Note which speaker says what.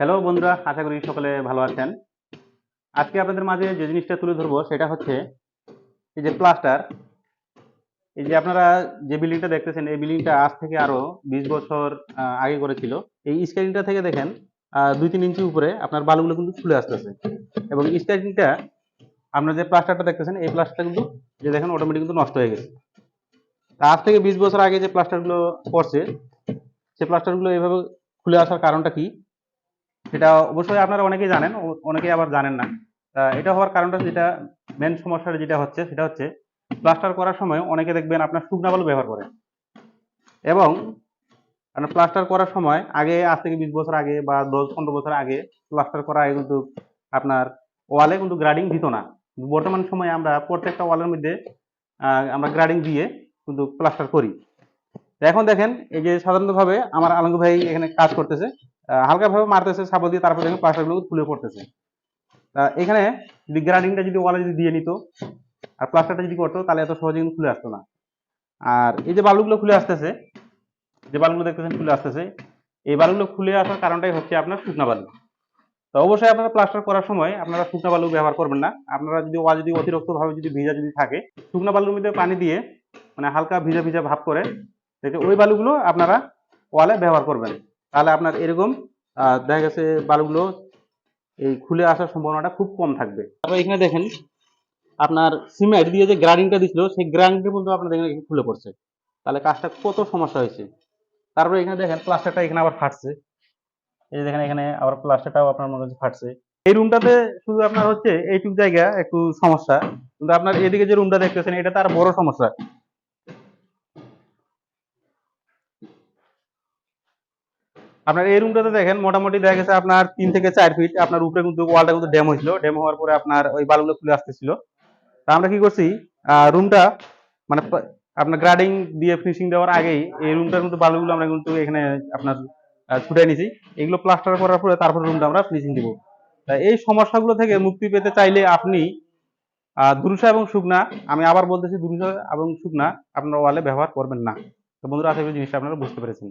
Speaker 1: Hello বন্ধুরা, আশা করি সকলে ভালো আছেন। আজকে আপনাদের মাঝে যে জিনিসটা তুলে ধরবো, সেটা হচ্ছে এই যে প্লাস্টার। এই যে আপনারা যে বিল্ডিংটা দেখতেছেন, এই বিল্ডিংটা আজ থেকে আরও বিশ বছর আগে করেছিল। এই স্ক্যানিংটা থেকে দেখেন দুই তিন ইঞ্চি উপরে আপনার বালুগুলো কিন্তু খুলে আসতেছে। এবং স্ক্যানিংটা আপনার যে প্লাস্টারটা দেখতেছেন, এই প্লাস্টারটা কিন্তু, যে দেখেন অটোমেটিক কিন্তু নষ্ট হয়ে গেছে। আজ থেকে বিশ বছর আগে যে প্লাস্টারগুলো করছে সেই প্লাস্টারগুলো এইভাবে খুলে আসার কারণটা কি? সেটা অবশ্যই আপনারা অনেকেই জানেন অনেকেই আবার জানেন না। এটা হওয়ার কারণটা যেটা মেন সমস্যাটা যেটা হচ্ছে, সেটা হচ্ছে প্লাস্টার করার সময় অনেকে দেখবেন আপনার শুকনা বালু ব্যবহার করে। এবং আপনার প্লাস্টার করার সময় আগে আজ থেকে বিশ বছর আগে বা দশ, পনেরো বছর আগে প্লাস্টার করার আগে কিন্তু আপনার ওয়ালে কিন্তু গ্রাডিং দিত না। বর্তমান সময়ে আমরা প্রত্যেকটা ওয়ালের মধ্যে আমরা গ্রাডিং দিয়ে কিন্তু প্লাস্টার করি। এখন দেখেন, এই যে সাধারণতভাবে আমার আলঙ্গ ভাই এখানে কাজ করতেছে। হালকাভাবে মারতেছে, সাবল দিয়ে তারপর দেখেন প্লাস্টারগুলো খুলে পড়তেছে। এখানে গ্রাডিংটা যদি ওয়ালে যদি দিয়ে নিত, আর প্লাস্টারটা যদি করতো, তাহলে এত সহজে কিন্তু খুলে আসতো না। আর এই যে বালুগুলো খুলে আসতেছে, যে বালুগুলো দেখতেছেন খুলে আসতেছে, এই বালুগুলো খুলে আসার কারণটাই হচ্ছে আপনার শুকনা বালু। তো অবশ্যই আপনারা প্লাস্টার করার সময় আপনারা শুকনা বালু ব্যবহার করবেন না। আপনারা যদি ওয়াল যদি অতিরিক্ত ভাবে যদি ভিজা যদি থাকে, শুকনা বালুর মধ্যে পানি দিয়ে মানে হালকা ভিজা ভিজা ভাব করে দেখে ওই বালুগুলো আপনারা ওয়ালে ব্যবহার করবেন। তাহলে আপনার এরকম দেখা গেছে বালুগুলো এই খুলে আসার সম্ভাবনাটা খুব কম থাকবে। তারপর এখানে দেখেন, আপনার সিমেন্ট দিয়ে যে গ্রাইন্ডিংটা দিছিল সেই গ্রাইন্ডিংটা কিন্তু আপনার দেখেন এখানে খুলে পড়ছে। তাহলে কাজটা কত সমস্যা হয়েছে? তারপরে এখানে দেখেন, প্লাস্টারটা এখানে আবার ফাটছে। এই দেখেন, এখানে আবার প্লাস্টারটাও আপনার মনে হচ্ছে ফাটছে। এই রুমটাতে শুধু আপনার হচ্ছে এইটুক জায়গা একটু সমস্যা, কিন্তু আপনার এদিকে যে রুমটা দেখতেছেন, এটা তার বড় সমস্যা। আপনার এই রুমটাতে দেখেন, মোটামুটি দেখা গেছে আপনার তিন থেকে চার ফিট আপনার উপরে কিন্তু ওয়ালটা কিন্তু ড্যাম হয়েছিল। ড্যাম হওয়ার পরে আপনার ওই বালুগুলো খুলে আসতেছিল। তা আমরা কি করছি রুমটা মানে আপনার গ্রাডিং দিয়ে ফিনিশিং দেওয়ার আগেই এই রুমটার কিন্তু বালুগুলো আমরা কিন্তু এখানে আপনার ছুটাই নিছি। এগুলো প্লাস্টার করার পরে তারপর রুমটা আমরা ফিনিশিং দিব। তা এই সমস্যাগুলো থেকে মুক্তি পেতে চাইলে আপনি দুরুসা এবং শুকনা, আমি আবার বলতেছি দুরুসা এবং শুকনা আপনার ওয়ালে ব্যবহার করবেন না। তো বন্ধুরা, আশা করি জিনিসটা আপনারা বুঝতে পেরেছেন।